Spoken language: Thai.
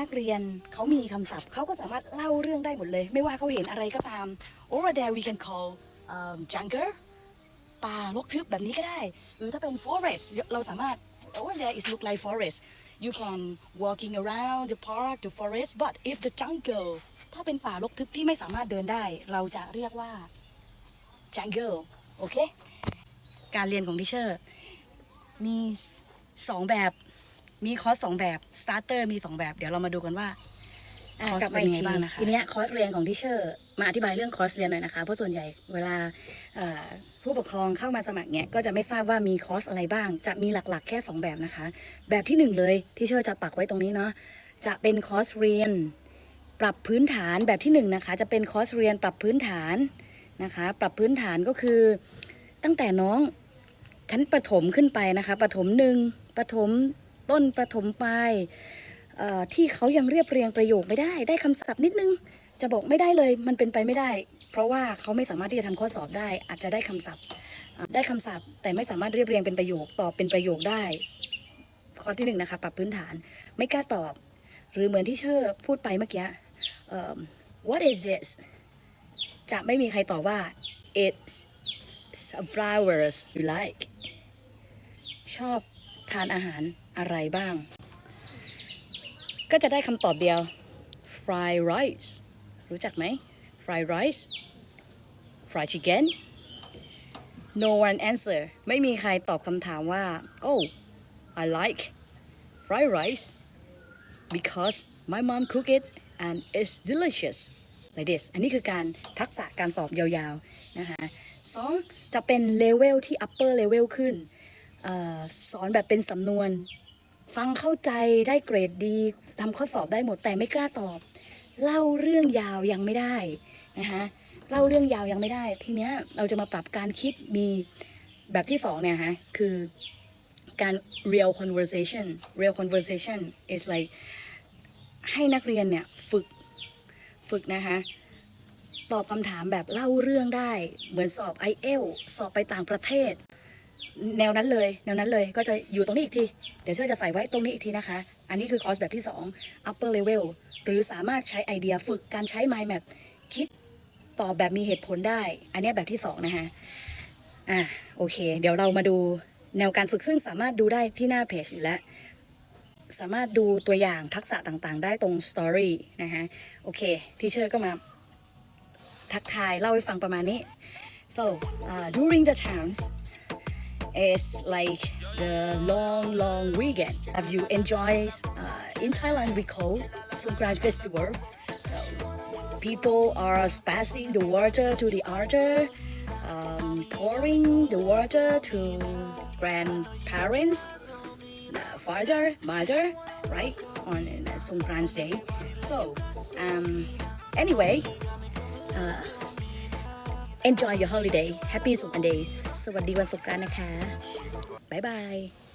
นักเรียนเขามีคำศัพท์เขาก็สามารถเล่าเรื่องได้หมดเลย ไม่ว่าเขาเห็นอะไรก็ตาม over there we can call um, jungle ป่ารกทึบแบบนี้ก็ได้ หรือถ้าเป็น forest เราสามารถ over there is look like forest you can walking around the park the forest but if the jungle ถ้าเป็นป่ารกทึบที่ไม่สามารถเดินได้ เราจะเรียกว่า jungle โอเค การเรียนของดิเชอร์ มีสองแบบ มีคอร์สสองแบบสตาร์เตอร์มีสองแบบเดี๋ยวเรามาดูกันว่า อะคอร์สกลับเป็มานอียังกไงทีบ้างนะคะ ทีเนี้ยคอร์สเรียนของทิเชอร์มาอธิบายเรื่องคอร์สเรียนหน่อยนะคะ เพราะส่วนใหญ่เวลาเอ่อผู้ปกครองเข้ามาสมัครเนี่ยก็จะไม่ทราบว่ามีคอร์สอะไรบ้าง จะมีหลักๆ แค่2แบบนะคะ แบบที่หนึ่งเลยที่เชอร์จะปักไว้ตรงนี้เนาะจะเป็นคอร์สเรียน ปรับพื้นฐานแบบที่หนึ่งนะคะจะเป็นคอร์สเรียนปรับพื้นฐานนะคะ ปรับพื้นฐานก็คือ ตั้งแต่น้องชั้นประถมขึ้นไปนะคะประถมหนึ่งประถม ต้นประถมปลายที่เขายังเรียบเรียงประโยคไม่ได้ ได้คำศัพท์นิดนึง จะบอกไม่ได้เลยมันเป็นไปไม่ได้ เพราะว่าเขาไม่สามารถที่จะทำข้อสอบได้ อาจจะได้คำศัพท์ ได้คำศัพท์ แต่ไม่สามารถเรียบเรียงเป็นประโยคตอบเป็นประโยคได้ ข้อที่หนึ่งนะคะปรับพื้นฐานไม่กล้าตอบ หรือเหมือนที่เชอร์พูดไปเมื่อกี้ what is this จะไม่มีใครตอบว่า it's flowers you like ชอบ ทานอาหารอะไรบ้าง ก็จะได้คำตอบเดียว fried rice รู้จักไหม fried rice fried chicken no one answer ไม่มีใครตอบคำถามว่า oh I like fried rice because my mom cook it and it's delicious like this อันนี้คือการทักษะการตอบยาวๆนะคะสองจะเป็นเลเวลที่ upper level ขึ้น ออสอนแบบเป็นสำนวน ฟังเข้าใจได้เกรดดีทำข้อสอบได้หมดแต่ไม่กล้าตอบ เล่าเรื่องยาวยังไม่ได้นะคะเล่าเรื่องยาวยังไม่ได้ ทีเนี้ยเราจะมาปรับการคิดมีแบบที่สองเนี่ยฮะคือการ real conversation real conversation is like ให้นักเรียนเนี่ยฝึกฝึกนะคะตอบคำถามแบบเล่าเรื่องได้ เหมือนสอบ i อ l สอบไปต่างประเทศ แนวนั้นเลย แนวนั้นเลยก็จะอยู่ตรงนี้อีกที เดี๋ยวเชื่อจะใส่ไว้ตรงนี้อีกทีนะคะ อันนี้คือคอร์สแบบที่ 2 upper level หรือสามารถใช้ไอเดียฝึกการใช้ mind map คิดตอบแบบมีเหตุผลได้ อันนี้แบบที่ 2 นะคะอะโอเค เดี๋ยวเรามาดูแนวการฝึกซึ่งสามารถดูได้ที่หน้าเพจอยู่แล้ว สามารถดูตัวอย่างทักษะต่างๆ ได้ตรง Story นะคะโอเคที่เชื่อก็มาทักทายเล่าให้ฟังประมาณนี้ so uh, during the times it's like the long long weekend have you enjoyed uh, in Thailand we call Songkran festival so people are passing the water to the altar um, pouring the water to grandparents uh, father, mother, right, on uh, Songkran's day. So, um, anyway, uh, enjoy your holiday. Happy Sunday สวัสดีวันสุกร์นะคะ บ๊ายบาย